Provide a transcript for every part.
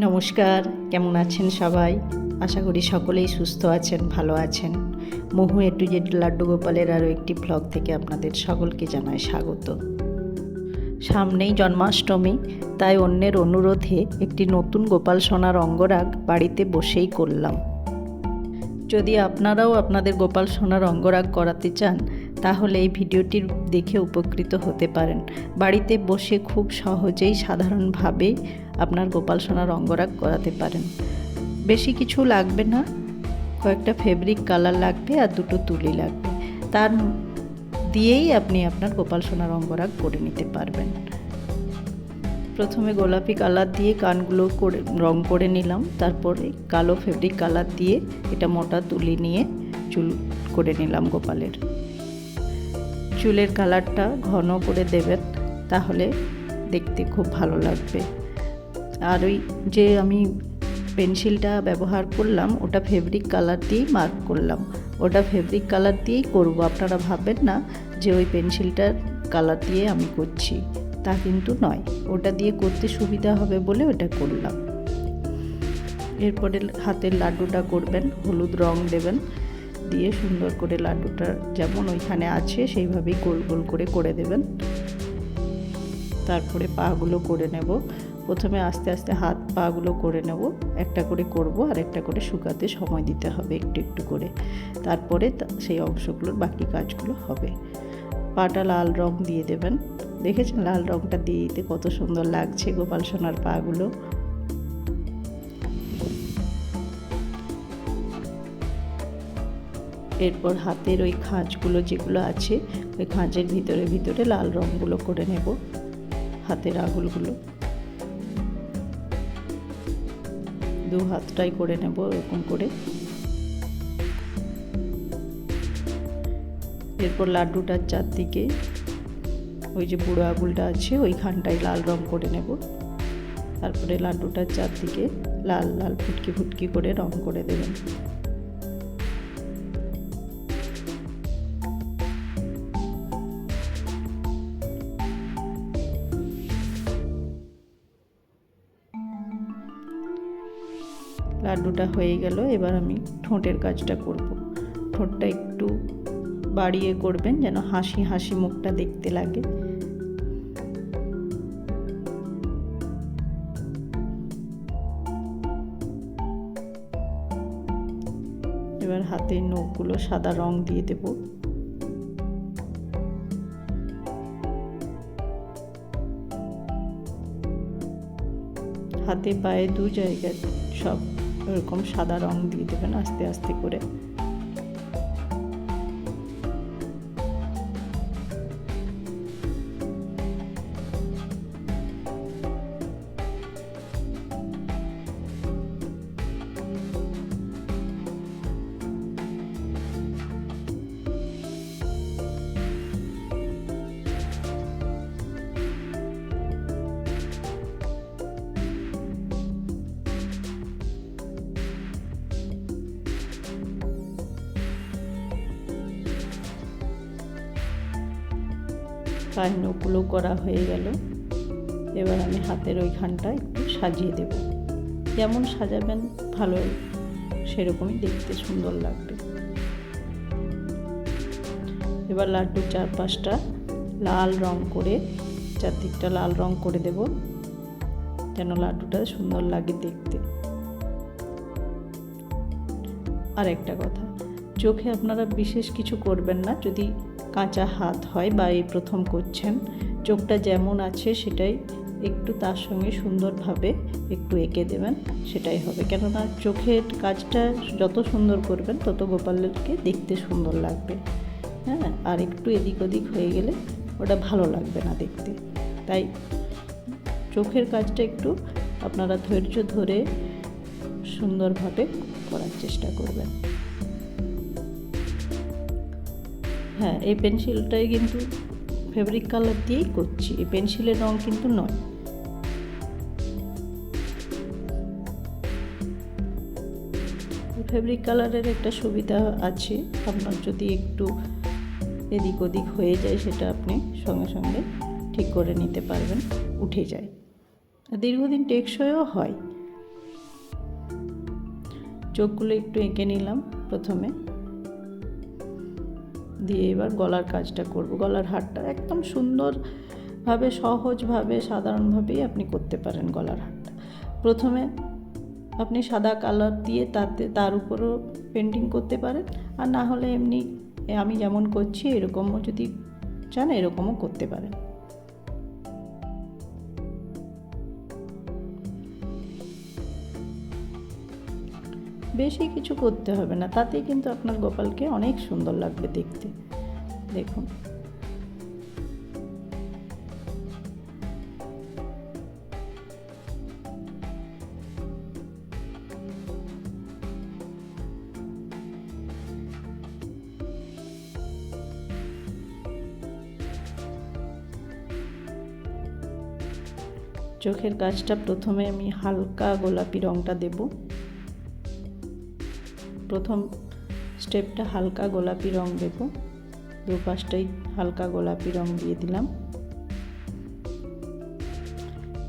নমস্কার, কেমন আছেন সবাই? আশা করি সকলেই সুস্থ আছেন, ভালো আছেন। মহু এ টু জেড লাড্ডু গোপালের আরও একটি ব্লগ থেকে আপনাদের সকলকে জানাই স্বাগত। সামনেই জন্মাষ্টমী, তাই অন্যের অনুরোধে একটি নতুন গোপাল সোনার অঙ্গরাগ বাড়িতে বসেই করলাম। যদি আপনারাও আপনাদের গোপাল সোনার অঙ্গরাগ করাতে চান, তাহলে এই ভিডিওটির দেখে উপকৃত হতে পারেন। বাড়িতে বসে খুব সহজেই সাধারণভাবে আপনার গোপাল সোনার অঙ্গরাগ করাতে পারেন। বেশি কিছু লাগবে না। কয়েকটা ফেব্রিক কালার লাগবে আর দুটো তুলি লাগবে। তার দিয়েই আপনি আপনার গোপাল সোনার অঙ্গরাগ করে নিতে পারবেন। প্রথমে গোলাপি কালার দিয়ে কানগুলো করে, রং করে নিলাম। তারপরে কালো ফেব্রিক কালার দিয়ে এটা মোটা তুলি নিয়ে চুল করে নিলাম গোপালের। চুলের কালারটা ঘন করে দেবেন, তাহলে দেখতে খুব ভালো লাগবে। আর ওই যে আমি পেন্সিলটা ব্যবহার করলাম, ওটা ফেব্রিক কালার দিয়েই মার্ক করলাম। ওটা ফেব্রিক কালার দিয়েই করব, আপনারা ভাববেন না যে ওই পেন্সিলটার কালার দিয়ে আমি করছি। তা কিন্তু নয়, ওটা দিয়ে করতে সুবিধা হবে বলে ওটা করলাম। এরপরে হাতের লাড্ডুটা করবেন, হলুদ রং দেবেন, দিয়ে সুন্দর করে লাড্ডুটা যেমন ওইখানে আছে সেইভাবেই গোল গোল করে করে দেবেন। তারপরে পাগুলো করে নেব। প্রথমে আস্তে আস্তে হাত পাগুলো করে নেব। একটা করে করব আর একটা করে শুকাতে সময় দিতে হবে একটু একটু করে। তারপরে সেই অংশগুলোর বাকি কাজগুলো হবে। পাটা লাল রং দিয়ে দেবেন। দেখেছেন লাল রংটা দিয়ে দিতে কত সুন্দর লাগছে গোপাল সোনার পাগুলো। এরপর হাতের ওই খাঁজগুলো যেগুলো আছে, ওই খাঁজের ভিতরে ভিতরে লাল রঙগুলো করে নেব। হাতের আগুলগুলো দু হাতটাই করে নেব এরকম করে। এরপর লাড্ডুটার চারদিকে ওই যে বুড়ো আঙুলটা আছে, ওইখানটায় লাল রং করে নেব। তারপরে লাড্ডুটার চারদিকে লাল লাল, ফুটকি ফুটকি করে রং করে দেবেন। লাড্ডুটা হয়ে গেল, এবার আমি ঠোঁটের কাজটা করব। ঠোঁটটা একটু বাড়িয়ে করবেন যেন হাসি হাসি মুখটা দেখতে লাগে। এবার হাতের নখগুলো সাদা রং দিয়ে দেব। হাতে পায়ে দু জায়গায় সব এরকম সাদা রং দিয়ে দেবেন আস্তে আস্তে করে। নখগুলো করা হয়ে গেল। এবার আমি হাতের ওইখানটা একটু সাজিয়ে দেব। যেমন সাজাবেন ভালো সেরকমই দেখতে সুন্দর লাগবে। এবার লাড্ডুর চারপাশটা লাল রং করে, চারদিকটা লাল রং করে দেব, যেন লাড্ডুটা সুন্দর লাগে দেখতে। আর একটা কথা চোখে আপনারা বিশেষ কিছু করবেন না। যদি কাঁচা হাত হয় বা এই প্রথম করছেন, চোখটা যেমন আছে সেটাই একটু তার সঙ্গে সুন্দরভাবে একটু এঁকে দেবেন, সেটাই হবে। কেননা চোখের কাজটা যত সুন্দর করবেন, তত গোপালকে দেখতে সুন্দর লাগবে। হ্যাঁ আর একটু এদিক ওদিক হয়ে গেলে ওটা ভালো লাগবে না দেখতে। তাই চোখের কাজটা একটু আপনারা ধৈর্য ধরে সুন্দরভাবে করার চেষ্টা করবেন। হ্যাঁ এই পেন্সিলটাই কিন্তু ফেব্রিক কালার দিয়েই করছি। এই পেন্সিলের রং কিন্তু নয়। ফেব্রিক কালারের একটা সুবিধা আছে। আপনার যদি একটু এদিক ওদিক হয়ে যায়, সেটা আপনি সঙ্গে সঙ্গে ঠিক করে নিতে পারবেন, উঠে যায়। দীর্ঘদিন টেকসইও হয়। চোখগুলো একটু এঁকে নিলাম প্রথমে। দিয়ে এবার গলার কাজটা করব। গলার হারটা একদম সুন্দরভাবে, সহজভাবে, সাধারণভাবেই আপনি করতে পারেন গলার হারটা। প্রথমে আপনি সাদা কালার দিয়ে তাতে, তার উপরও পেন্টিং করতে পারেন। আর না হলে এমনি আমি যেমন করছি এরকমও যদি চান এরকমও করতে পারেন। বেশি কিছু করতে হবে না। তাতেই কিন্তু আপনার গোপালকে অনেক সুন্দর লাগবে দেখতে। দেখুন। চোখের কাজটা প্রথমে আমি হালকা গোলাপি রঙটা দেব। প্রথম স্টেপটা হালকা গোলাপি রং দেব। দুপাশটাই হালকা গোলাপি রং দিয়ে দিলাম।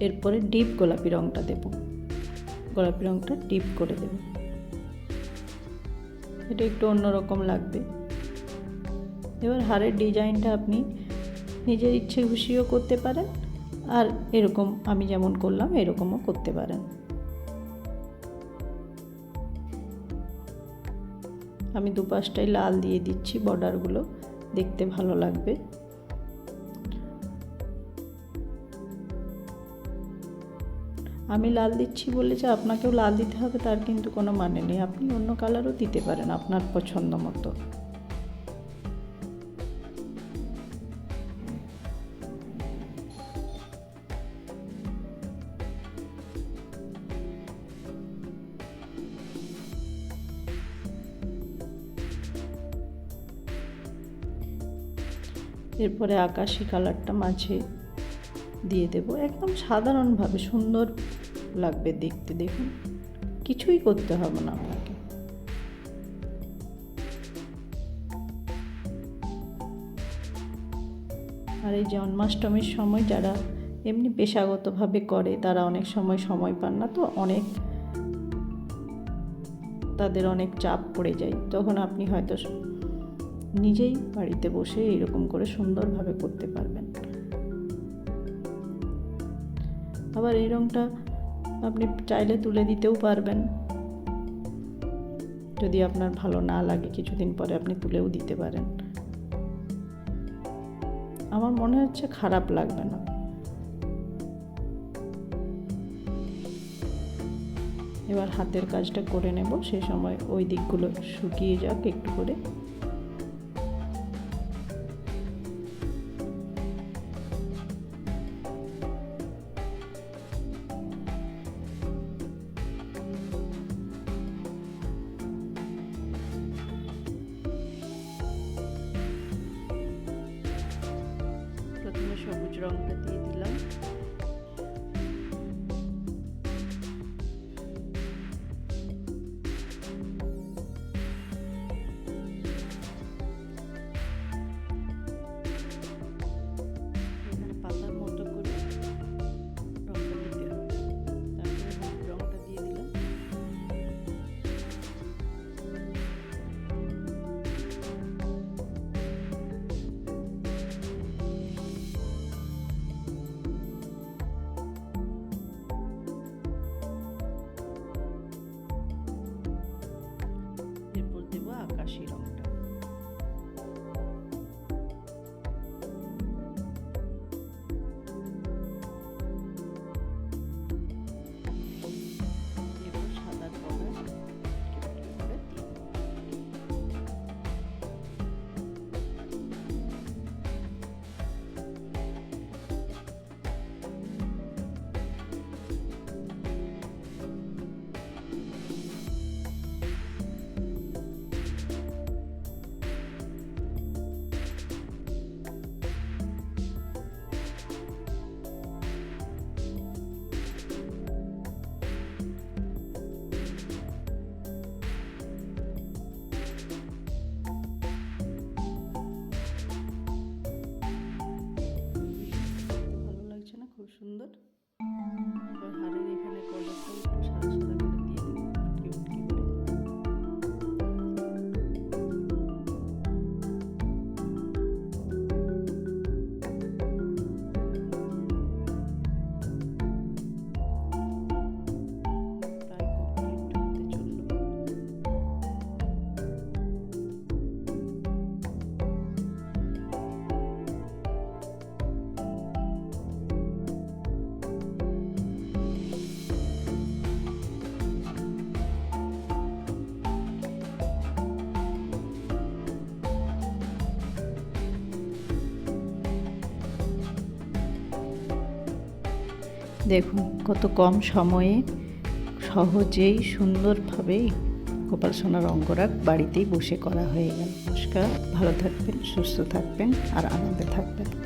এরপরে ডিপ গোলাপি রংটা দেব। গোলাপি রংটা ডিপ করে দেব। এটা একটু অন্যরকম লাগবে। এবার হারের ডিজাইনটা আপনি নিজের ইচ্ছে খুশিও করতে পারেন, আর এরকম আমি যেমন করলাম এরকমও করতে পারেন। আমি দুপাশটাই লাল দিয়ে দিচ্ছি বর্ডারগুলো, দেখতে ভালো লাগবে। আমি লাল দিচ্ছি বলে যে আপনাকেও লাল দিতে হবে, তার কিন্তু কোনো মানে নেই। আপনি অন্য কালারও দিতে পারেন আপনার পছন্দ মতো। এরপরে আকাশি কালারটা মাঝে দিয়ে দেব। একদম সাধারণভাবে সুন্দর লাগবে দেখতে, দেখুন। কিছুই করতে হবে না আপনাকে। আর এই জন্মাষ্টমীর সময় যারা এমনি পেশাগতভাবে করে, তারা অনেক সময় সময় পান না, তো অনেক তাদের অনেক চাপ পড়ে যায়। তখন আপনি হয়তো নিজেই বাড়িতে বসে এরকম করে সুন্দরভাবে করতে পারবেন। আবার এই রঙটা আপনি চাইলে তুলে দিতেও পারবেন। যদি আপনার ভালো না লাগে, কিছুদিন পরে আপনি তুলেও দিতে পারেন। আমার মনে হচ্ছে খারাপ লাগবে না। এবার হাতের কাজটা করে নেব, সে সময় ওই দিকগুলো শুকিয়ে যাক একটু করে। দেবো দেখুন, কত কম সময়ে সহজেই সুন্দরভাবে গোপাল সোনার অঙ্গরাগ বাড়িতেই বসে করা হয়ে গেল। নমস্কার, ভালো থাকবেন, সুস্থ থাকবেন আর আনন্দে থাকবেন।